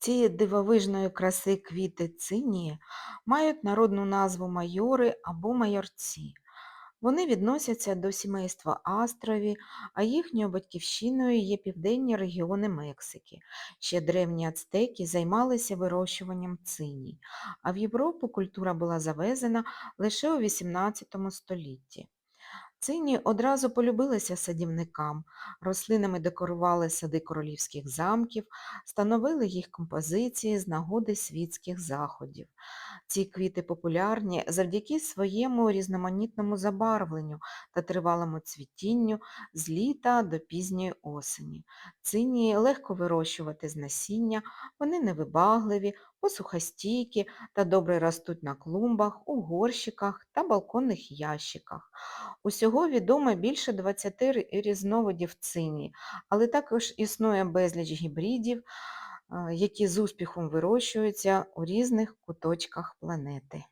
Ці дивовижної краси квіти цинії мають народну назву майори або майорці. Вони відносяться до сімейства астрові, а їхньою батьківщиною є південні регіони Мексики. Ще древні ацтеки займалися вирощуванням циній, а в Європу культура була завезена лише у XVIII столітті. Цині одразу полюбилися садівникам, рослинами декорували сади королівських замків, становили їх композиції з нагоди світських заходів. Ці квіти популярні завдяки своєму різноманітному забарвленню та тривалому цвітінню з літа до пізньої осені. Цині легко вирощувати з насіння, вони невибагливі, посухостійкі та добре ростуть на клумбах, у горщиках та балконних ящиках. Усього відомо більше 20 різновидів цині, але також існує безліч гібридів, які з успіхом вирощуються у різних куточках планети.